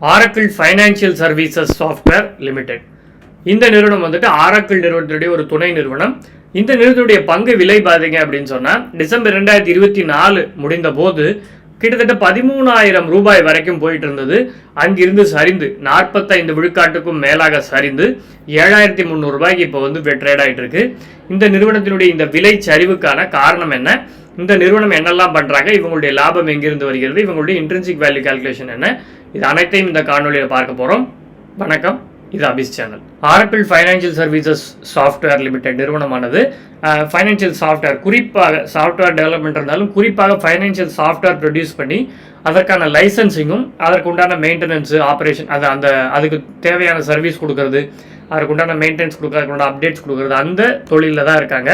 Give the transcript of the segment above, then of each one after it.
Oracle financial services software limited இந்த நிறுவனம் வந்துட்டு ஆரக்கிள் நிறுவனத்துடைய ஒரு துணை நிறுவனம். இந்த நிறுவனத்துடைய பங்கு விலை பார்த்தீங்க அப்படின்னு சொன்னால் டிசம்பர் ரெண்டாயிரத்தி இருபத்தி நாலு முடிந்த போது கிட்டத்தட்ட பதிமூணாயிரம் ரூபாய் வரைக்கும் போயிட்டு இருந்தது. அங்கிருந்து சரிந்து நாற்பத்தைந்து விழுக்காட்டுக்கும் மேலாக சரிந்து ஏழாயிரத்தி முந்நூறுபாய்க்கு இப்போ வந்து ட்ரேட் ஆகிட்டு இருக்கு. இந்த நிறுவனத்தினுடைய இந்த விலை சரிவுக்கான காரணம் என்ன? இந்த நிறுவனம் என்னெல்லாம் பண்ணுறாங்க இவங்களுடைய லாபம் எங்கிருந்து வருகிறது இவங்களுடைய இன்ட்ரென்சிக் வேல்யூ கால்குலேஷன் என்ன? இது அனைத்தையும் இந்த காணொலியில் பார்க்க போகிறோம் வணக்கம் இது அபிஸ் channel Oracle financial services software limited நிறுவனமானது. ஃபைனான்சியல் சாஃப்ட்வேர் குறிப்பாக சாஃப்ட்வேர் டெவலப்மெண்ட் இருந்தாலும் குறிப்பாக ஃபைனான்சியல் சாஃப்ட்வேர் ப்ரொடியூஸ் பண்ணி அதற்கான லைசன்சிங்கும் அதற்கு உண்டான மெயின்டெனன்ஸு ஆப்ரேஷன் அது அந்த அதுக்கு தேவையான சர்வீஸ் கொடுக்கறது. அதுக்கு உண்டான மெயின்டெனன்ஸ் கொடுக்குறது அதுக்கு அப்டேட்ஸ் கொடுக்குறது அந்த தொழிலில் தான் இருக்காங்க.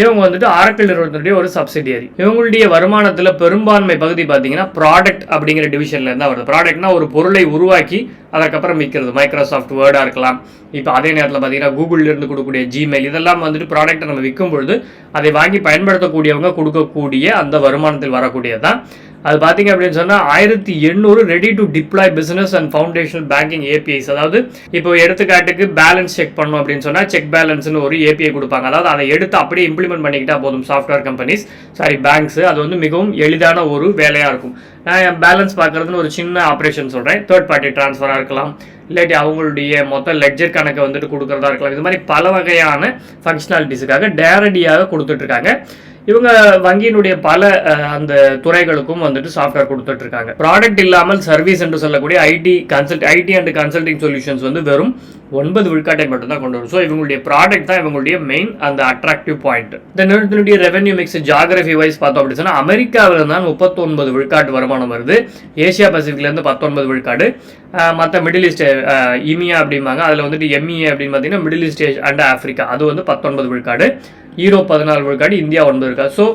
இவங்க வந்துட்டு ஆரக்கிள் நிறுவனத்துடைய ஒரு சப்சிடியரி இவங்களுடைய வருமானத்தில் பெரும்பான்மை பகுதி பார்த்தீங்கன்னா ப்ராடக்ட் அப்படிங்கிற டிவிஷனில் இருந்தா வருது. ப்ராடக்ட்னா ஒரு பொருளை உருவாக்கி அதுக்கப்புறம் விற்கிறது மைக்ரோசாஃப்ட் வேர்டாக இருக்கலாம். இப்போ அதே நேரத்தில் பார்த்தீங்கன்னா கூகுளிலிருந்து கொடுக்கக்கூடிய ஜிமெயில் இதெல்லாம் வந்துட்டு ப்ராடக்ட்டை நம்ம விற்கும் பொழுது அதை வாங்கி பயன்படுத்தக்கூடியவங்க கொடுக்கக்கூடிய அந்த வருமானத்தில் வரக்கூடியது தான் அது பார்த்தீங்க அப்படின்னு சொன்னால் ஆயிரத்தி எண்ணூறு ready to deploy business and foundational banking APIs அதாவது இப்போ எடுத்துக்காட்டுக்கு பேலன்ஸ் செக் பண்ணோம் அப்படின்னு சொன்னால் செக் பேலன்ஸ்னு ஒரு ஏபிஐ கொடுப்பாங்க. அதாவது அதை எடுத்து அப்படியே இம்ப்ளிமெண்ட் பண்ணிக்கிட்டா போதும் சாஃப்ட்வேர் கம்பெனிஸ் சாரி பேங்க்ஸ் அது வந்து மிகவும் எளிதான ஒரு வேலையாக இருக்கும். நான் என் பேலன்ஸ் பார்க்குறதுன்னு ஒரு சின்ன ஆப்ரேஷன் சொல்கிறேன் தேர்ட் பார்ட்டி ட்ரான்ஸ்ஃபராக இருக்கலாம். இல்லாட்டி அவங்களுடைய மொத்த லெட்ஜர் கணக்கை வந்துட்டு கொடுக்குறதா இருக்கலாம். இது மாதிரி பல வகையான ஃபங்க்ஷனாலிட்டிஸுக்காக டேரடியாக கொடுத்துட்ருக்காங்க இவங்க வங்கியினுடைய பல அந்த துறைகளுக்கும் வந்துட்டு சாஃப்ட்வேர் கொடுத்துட்டு இருக்காங்க ப்ராடக்ட் இல்லாமல் சர்வீஸ் என்று சொல்லக்கூடிய IT consult IT and consulting solutions வந்து வெறும் ஒன்பது விழுக்காட்டை மட்டும்தான் கொண்டு வரும். ஸோ இவங்களுடைய ப்ராடக்ட் தான் இவங்களுடைய மெயின் அந்த அட்ராக்டிவ் பாயிண்ட் இந்த நிறுவனத்தினுடைய ரெவன்யூ மிக்ஸ் ஜாகிரபி வைஸ் பார்த்தோம் அப்படின்னு சொன்னால் அமெரிக்காவில் தான் முப்பத்தொன்பது விழுக்காட்டு வருமானம் வருது. ஏசியா பசிபிக்லேருந்து பத்தொன்பது விழுக்காடு. மற்ற மிடில் ஈஸ்ட் இமியா அப்படிம்பாங்க. அதில் வந்துட்டு எம்இஏ அப்படின்னு பார்த்தீங்கன்னா மிடில் ஈஸ்ட் அண்ட் ஆஃப்ரிக்கா அது வந்து பத்தொன்பது விழுக்காடு. ஈரோப் பதினாலு விழுக்காடு இந்தியா ஒன்பது விழுக்காடு. ஸோ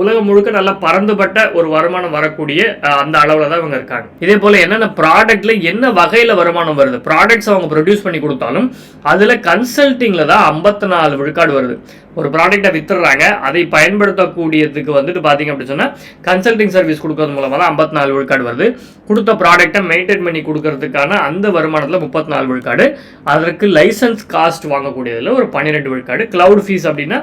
உலகம் முழுக்க நல்லா பறந்துபட்ட ஒரு வருமானம் வரக்கூடிய அந்த அளவில் தான் இவங்க இருக்காங்க. இதே போல் என்னென்ன ப்ராடக்ட்ல என்ன வகையில் வருமானம் வருது? ப்ராடக்ட்ஸ் அவங்க ப்ரொடியூஸ் பண்ணி கொடுத்தாலும் அதில் கன்சல்டிங்கில் தான் ஐம்பத்தி நாலு விழுக்காடு வருது. ஒரு ப்ராடக்ட்டை வித்துடுறாங்க அதை பயன்படுத்தக்கூடியதுக்கு வந்துட்டு பார்த்தீங்க அப்படின்னு சொன்னால் கன்சல்டிங் சர்வீஸ் கொடுக்கறது மூலமாக தான் ஐம்பத்தி நாலு விழுக்காடு வருது. கொடுத்த ப்ராடக்ட்டை மெயின்டைன் பண்ணி கொடுக்கறதுக்கான அந்த வருமானத்தில் முப்பத்தி நாலு விழுக்காடு. அதற்கு லைசன்ஸ் காஸ்ட் வாங்கக்கூடியதில் ஒரு பன்னிரெண்டு விழுக்காடு. கிளவுட் ஃபீஸ் அப்படின்னா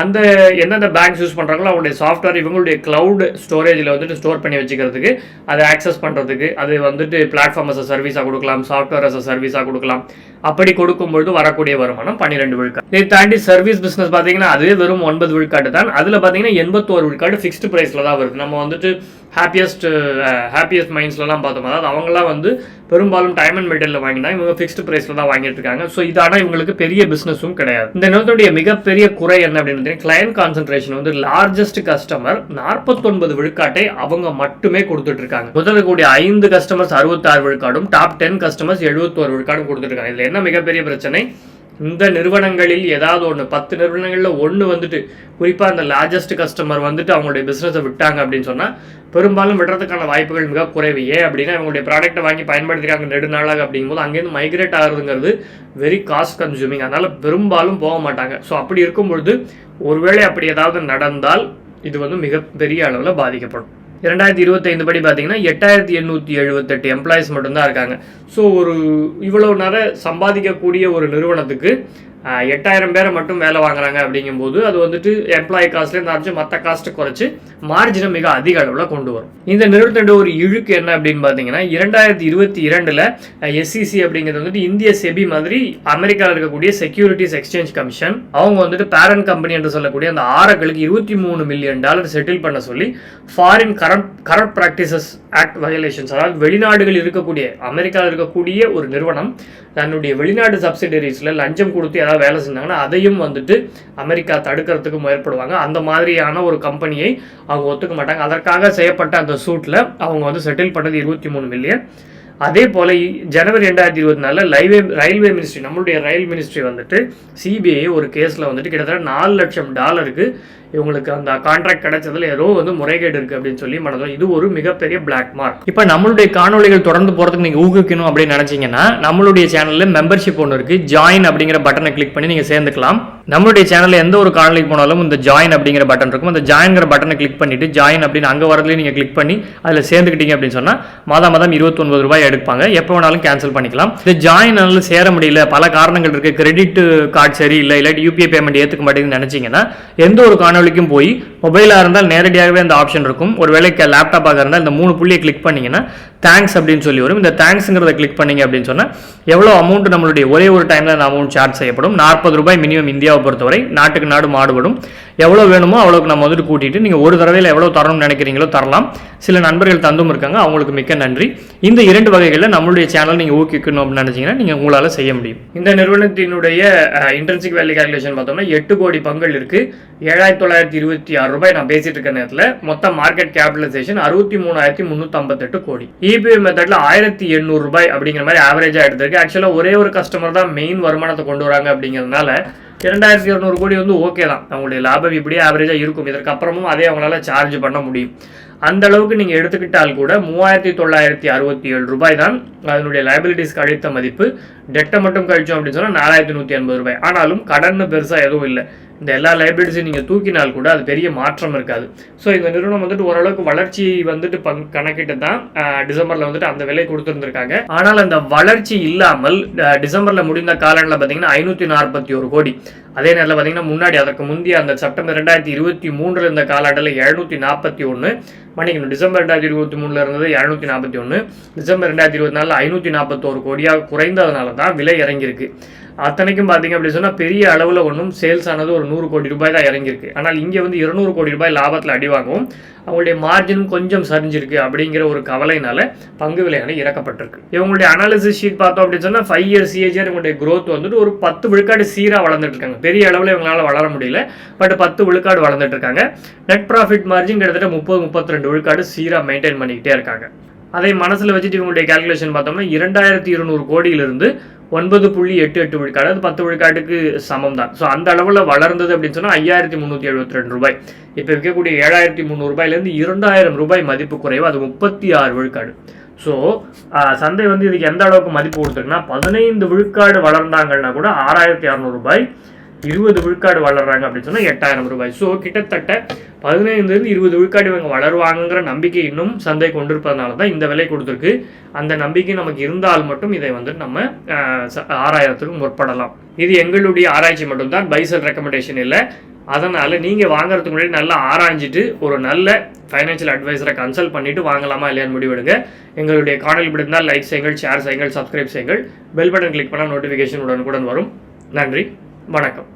அந்த எந்தெந்த பேங்க்ஸ் யூஸ் பண்ணுறாங்களோ அவங்களுடைய சாஃப்ட்வேர் இவங்களுடைய க்ளவுடு ஸ்டோரேஜில் வந்துட்டு ஸ்டோர் பண்ணி வச்சுக்கிறதுக்கு அதை ஆக்சஸ் பண்ணுறதுக்கு அது வந்துட்டு பிளாட்ஃபார்ம் அஸ் சர்வீஸாக கொடுக்கலாம் சாஃப்ட்வேர் அஸ் சர்வீஸாக கொடுக்கலாம். அப்படி கொடுக்கும்பொழுது வரக்கூடிய வருமானம் பன்னிரெண்டு விழுக்காடு. இதை தாண்டி சர்வீஸ் பிஸ்னஸ் பார்த்தீங்கன்னா அதுவே வெறும் ஒன்பது விழுக்காடு தான். அதில் பார்த்தீங்கன்னா எண்பத்தோரு விழுக்காடு ஃபிக்ஸ்டு ப்ரைஸில் தான் வருது. நம்ம வந்துட்டு ஹாப்பியஸ்ட் ஹாப்பியஸ்ட் மைண்ட்ஸ்லலாம் பார்த்தோம். அதாவது அவங்களாம் வந்து பெரும்பாலும் டைமண்ட் அண்ட் மெட்டீரியல் வாங்கினா இவங்க ஃபிக்ஸ்டு ப்ரைஸில் தான் வாங்கிட்டு இருக்காங்க ஸோ இது ஆனால் இவங்களுக்கு பெரிய பிஸ்னஸும் கிடையாது. இந்த நிலத்துடைய மிகப்பெரிய குறை என்ன அப்படின்னு கிளையன்ட் கான்சன்ட்ரேஷன் வந்து லார்ஜஸ்ட் கஸ்டமர் நாற்பத்தொன்பது விழுக்காட்டை அவங்க மட்டுமே கொடுத்துட்டு இருக்காங்க முதல்ல கூடிய ஐந்து கஸ்டமர்ஸ் அறுபத்தாறு விழுக்காடும் டாப் டென் கஸ்டமர்ஸ் எழுபத்தோரு விழுக்காடும் கொடுத்துட்டு இருக்காங்க இதில் என்ன மிகப்பெரிய பிரச்சனை? இந்த நிறுவனங்களில் ஏதாவது ஒன்று பத்து நிறுவனங்களில் ஒன்று வந்துட்டு குறிப்பாக அந்த லார்ஜஸ்ட் கஸ்டமர் வந்துட்டு அவங்களுடைய பிஸ்னஸை விட்டாங்க அப்படின்னு சொன்னால் பெரும்பாலும் விடுறதுக்கான வாய்ப்புகள் மிக குறைவு. ஏன் அப்படின்னா அவங்களுடைய ப்ராடக்ட்டை வாங்கி பயன்படுத்திருக்காங்க நெடுநாளாக அப்படிங்கும்போது அங்கேருந்து மைக்ரேட் ஆகுதுங்கிறது வெரி காஸ்ட் கன்சூமிங் அதனால் பெரும்பாலும் போக மாட்டாங்க. ஸோ அப்படி இருக்கும் பொழுது ஒருவேளை அப்படி ஏதாவது நடந்தால் இது வந்து மிகப்பெரிய அளவில் பாதிக்கப்படும். இரண்டாயிரத்தி இருபத்தைந்து படி பார்த்தீங்கன்னா எட்டாயிரத்தி எண்ணூற்றி எழுபத்தெட்டு எம்ப்ளாயிஸ் மட்டும்தான் இருக்காங்க. ஸோ ஒரு இவ்வளவு நேரம் சம்பாதிக்கக்கூடிய ஒரு நிறுவனத்துக்கு எட்டாயிரம் பேரை மட்டும் வேலை வாங்குறாங்க அப்படிங்கும்போது அது வந்துட்டு எம்ப்ளாயி காஸ்ட்லேருந்து ஆரம்பிச்சு மற்ற காஸ்ட்டை குறைச்சி மார்ஜினை மிக அதிக அளவில் கொண்டு வரும். இந்த நிறுவனத்தோட ஒரு இழுக்கு என்ன அப்படின்னு பார்த்தீங்கன்னா இரண்டாயிரத்தி இருபத்தி இரண்டில் எஸ்சிசி அப்படிங்கிறது வந்துட்டு இந்திய செபி மாதிரி அமெரிக்காவில் இருக்கக்கூடிய செக்யூரிட்டிஸ் எக்ஸ்சேஞ்ச் கமிஷன் அவங்க வந்துட்டு பேரண்ட் கம்பெனி என்று சொல்லக்கூடிய அந்த ஆரக்களுக்கு இருபத்தி மூணு மில்லியன் டாலர் செட்டில் பண்ண சொல்லி foreign current current practices act violations அதாவது வெளிநாடுகளில் இருக்கக்கூடிய அமெரிக்காவில் இருக்கக்கூடிய ஒரு நிறுவனம் தன்னுடைய வெளிநாடு சப்சிடரிஸில் லஞ்சம் கொடுத்து ஏதாவது வேலை செஞ்சாங்கன்னா அதையும் வந்துட்டு அமெரிக்கா தடுக்கிறதுக்கு முயற்படுவாங்க. அந்த மாதிரியான ஒரு கம்பெனியை அவங்க ஒத்துக்க மாட்டாங்க. அதற்காக செய்யப்பட்ட அந்த சூட்டில் அவங்க வந்து செட்டில் பண்ணது இருபத்தி மூணு மில்லியன் அதே போல ஜனவரி ரெண்டாயிரத்தி இருபத்தி நாலில் ரயில்வே ரயில்வே மினிஸ்ட்ரி நம்மளுடைய ரயில் மினிஸ்ட்ரி வந்துட்டு சிபிஐ ஒரு கேஸில் வந்துட்டு கிட்டத்தட்ட நாலு லட்சம் டாலருக்கு இவங்களுக்கு அந்த கான்ட்ராக்ட் கிடைச்சதுல ஏதோ வந்து முறைகேடு இருக்கு அப்படின்னு சொல்லி மனதில் இது ஒரு மிகப்பெரிய பிளாக் மார்க் இப்போ நம்மளுடைய காணொளிகள் தொடர்ந்து போறதுக்கு நீங்க ஊக்குவிக்கணும் அப்படின்னு நினைச்சீங்கன்னா நம்மளுடைய சேனல்ல மெம்பர்ஷிப் ஒன்று இருக்கு ஜாயின் அப்படிங்கிற பட்டனை கிளிக் பண்ணி நீங்க சேர்ந்துக்கலாம். நம்மளுடைய சேனல்ல எந்த ஒரு காணொலிக்கு போனாலும் இந்த ஜாயின் அப்படிங்கிற பட்டன் இருக்கும். அந்த ஜாயின்ங்கிற பட்டனை கிளிக் பண்ணிட்டு ஜாயின் அப்படின்னு அங்க வரதுலயும் நீங்க கிளிக் பண்ணி அதில் சேர்ந்துக்கிட்டீங்க அப்படின்னு சொன்னா மாதம் மாதம் இருபத்தொன்பது ரூபாய் எடுப்பாங்க. எப்போ வேணாலும் கேன்சல் பண்ணிக்கலாம். இந்த ஜாயின் சேர முடியல பல காரணங்கள் இருக்கு. கிரெடிட் கார்டு சரி இல்லை இல்லாட்டி யூபிஐ பேமெண்ட் ஏற்றுக்க மாட்டேங்குதுன்னு நினைச்சீங்கன்னா எந்த ஒரு காணொலிக்கும் போய் மொபைலாக இருந்தால் நேரடியாகவே அந்த ஆப்ஷன் இருக்கும். ஒரு வேலைக்கு லேப்டாப்பாக இருந்தால் இந்த மூணு புள்ளியை கிளிக் பண்ணீங்கன்னா தேங்க்ஸ் அப்படின்னு சொல்லி வரும். இந்த தேங்க்ஸுங்கிறத கிளிக் பண்ணீங்க அப்படின்னு சொன்னால் எவ்வளோ அமௌண்ட் நம்மளுடைய ஒரே ஒரு டைமில் அந்த அமௌண்ட் சார்ஜ் செய்யப்படும்? நாற்பது ரூபாய் மினிமம் இந்தியாவை பொறுத்தவரை நாட்டுக்கு நாடு மாடுபடும். எவ்வளோ வேணுமோ அவ்வளோக்கு நம்ம வந்துட்டு கூட்டிட்டு நீங்கள் ஒரு தடவையில் எவ்வளோ தரணும்னு நினைக்கிறீங்களோ தரலாம். சில நண்பர்கள் தந்தும் இருக்காங்க அவங்களுக்கு மிக்க நன்றி. இந்த இரண்டு வகைகளில் நம்மளுடைய சேனல் நீங்கள் ஊக்கிக்கணும் அப்படின்னு நினைச்சீங்கன்னா நீங்கள் உங்களால் செய்ய முடியும். இந்த நிறுவனத்தினுடைய இன்டர்ன்ஷிப் வேல்யூ கால்குலேஷன் பார்த்தோம்னா எட்டு கோடி பங்குகள் இருக்கு. ஏழாயிரத்தி தொள்ளாயிரத்தி இருபத்தி ஆறு ரூபாய் நான் பேசிட்டு இருக்க நேரத்தில் மொத்த மார்க்கெட் கேபிடலைசேஷன் அறுபத்தி மூணாயிரத்தி முந்நூற்றி ஐம்பத்தெட்டு கோடி இபிஐ மெத்தட்ல ஆயிரத்தி எண்ணூறு ரூபாய் அப்படிங்கிற மாதிரி ஆவரேஜாக எடுத்திருக்கு. ஆக்சுவலாக ஒரே ஒரு கஸ்டமர் தான் மெயின் வருமானத்தை கொண்டு வராங்க அப்படிங்கிறதுனால இரண்டாயிரத்தி இரநூறு கோடி வந்து ஓகே தான். அவங்களுடைய லாபம் இப்படியே ஆவரேஜாக இருக்கும். இதற்கப்புறமும் அதே அவங்களால சார்ஜ் பண்ண முடியும். அந்த அளவுக்கு நீங்கள் எடுத்துக்கிட்டால் கூட மூவாயிரத்தி தொள்ளாயிரத்தி அறுபத்தி ஏழு ரூபாய் தான் அதனுடைய லைபிலிட்டிஸ் கழித்த மதிப்பு. டெட்டை மட்டும் கழிச்சோம் அப்படின்னு சொன்னால் நாலாயிரத்தி நூற்றி எண்பது ரூபாய். ஆனாலும் கடன் பெருசாக எதுவும் இல்லை. இந்த எல்லா லைபிலிட்டிஸையும் நீங்கள் தூக்கினால் கூட அது பெரிய மாற்றம் இருக்காது. ஸோ இந்த நிறுவனம் வந்துட்டு ஓரளவுக்கு வளர்ச்சி வந்துட்டு பங் கணக்கிட்டு தான் டிசம்பரில் வந்துட்டு அந்த விலை கொடுத்துருந்துருக்காங்க. ஆனால் அந்த வளர்ச்சி இல்லாமல் அஹ், டிசம்பரில் முடிந்த காலங்களில் பார்த்தீங்கன்னா ஐநூற்றி நாற்பத்தி ஒரு கோடி. அதே நேரத்தில் பார்த்தீங்கன்னா முன்னாடி அதற்கு முந்தைய அந்த செப்டம்பர் ரெண்டாயிரத்தி இருபத்தி மூன்றில் இருந்த காலாண்டில் எழுநூற்றி நாற்பத்தி ஒன்று மன்னிக்கணும் டிசம்பர் ரெண்டாயிரத்தி இருபத்தி மூணில் இருந்தது இரநூத்தி நாற்பத்தி ஒன்று டிசம்பர் ரெண்டாயிரத்தி இருபத்தி நாலில் ஐநூற்றி நாற்பத்தோரு கோடியாக குறைந்ததுனால தான் விலை இறங்கியிருக்கு. அத்தனைக்கும் பார்த்தீங்க அப்படின்னு சொன்னால் பெரிய அளவில் ஒன்றும் சேல்ஸ் ஆனது ஒரு நூறு கோடி ரூபாய் தான் இறங்கியிருக்கு. ஆனால் இங்கே வந்து இருநூறு கோடி ரூபாய் லாபத்தில் அடி வாங்கவும் அவங்களுடைய மார்ஜினும் கொஞ்சம் சரிஞ்சிருக்கு அப்படிங்கிற ஒரு கவலையினால பங்கு விலையான இறக்கப்பட்டிருக்கு. இவங்களுடைய அனாலிசிஸ் ஷீட் பார்த்தோம் அப்படின்னு சொன்னால் ஃபைவ் இயர் சிஏஜிஆர் இவங்களுடைய க்ரோத் வந்துட்டு ஒரு பத்து விழுக்காடு சீராக வளர்ந்துட்டு இருக்காங்க. பெரிய அளவில் இவங்களால வளர முடியல. பட் பத்து விழுக்காடு வளர்ந்துட்டு இருக்காங்க. நெட் ப்ராஃபிட் மார்ஜின் கிட்டத்தட்ட முப்பது முப்பத்தி ரெண்டு விழுக்காடு சீராக மெயின்டைன் பண்ணிக்கிட்டே இருக்காங்க. அதை மனசில் வச்சுட்டு இவங்களுடைய கால்குலேஷன் பார்த்தோம்னா இரண்டாயிரத்தி இருநூறு கோடியிலிருந்து ஒன்பது புள்ளி எட்டு எட்டு விழுக்காடு அது பத்து விழுக்காட்டுக்கு சமம் தான் ஸோ அந்த அளவில் வளர்ந்தது அப்படின்னு சொன்னால் ஐயாயிரத்தி முந்நூற்றி எழுபத்தி ரெண்டு ரூபாய். இப்போ விற்கக்கூடிய ஏழாயிரத்தி முந்நூறு ரூபாயிலேருந்து இரண்டாயிரம் ரூபாய் மதிப்பு குறைவு அது முப்பத்தி ஆறு விழுக்காடு ஸோ சந்தை வந்து இதுக்கு எந்த அளவுக்கு மதிப்பு கொடுத்துருக்குன்னா பதினைந்து விழுக்காடு வளர்ந்தாங்கன்னா கூட ஆறாயிரத்தி அறநூறு ரூபாய் இருபது விழுக்காடு வளர்றாங்க அப்படின்னு சொன்னால் எட்டாயிரம் ரூபாய். ஸோ கிட்டத்தட்ட பதினைந்துலேருந்து இருபது விழுக்காடு இவங்க வளருவாங்கங்கிற நம்பிக்கை இன்னும் சந்தை கொண்டிருப்பதனால தான் இந்த விலை கொடுத்துருக்கு. அந்த நம்பிக்கை நமக்கு இருந்தால் மட்டும் இதை வந்து நம்ம ஆஹ், ச- முற்படலாம். இது எங்களுடைய ஆராய்ச்சி மட்டும்தான் பைசல் ரெக்கமெண்டேஷன் இல்லை. அதனால் நீங்கள் வாங்குறதுக்கு முன்னாடி நல்லா ஆராய்ஞ்சிட்டு ஒரு நல்ல ஃபைனான்ஷியல் அட்வைஸரை கன்சல்ட் பண்ணிவிட்டு வாங்கலாமா இல்லையான்னு முடிவெடுங்க. எங்களுடைய காணொலி பிடிந்தால் லைக் செய்யுங்கள் ஷேர் செய்யுங்கள் சப்ஸ்கிரைப் செய்யுங்கள். பெல் பட்டன் கிளிக் பண்ணால் நோட்டிஃபிகேஷன் உடனுக்குடன் வரும். நன்றி வணக்கம்.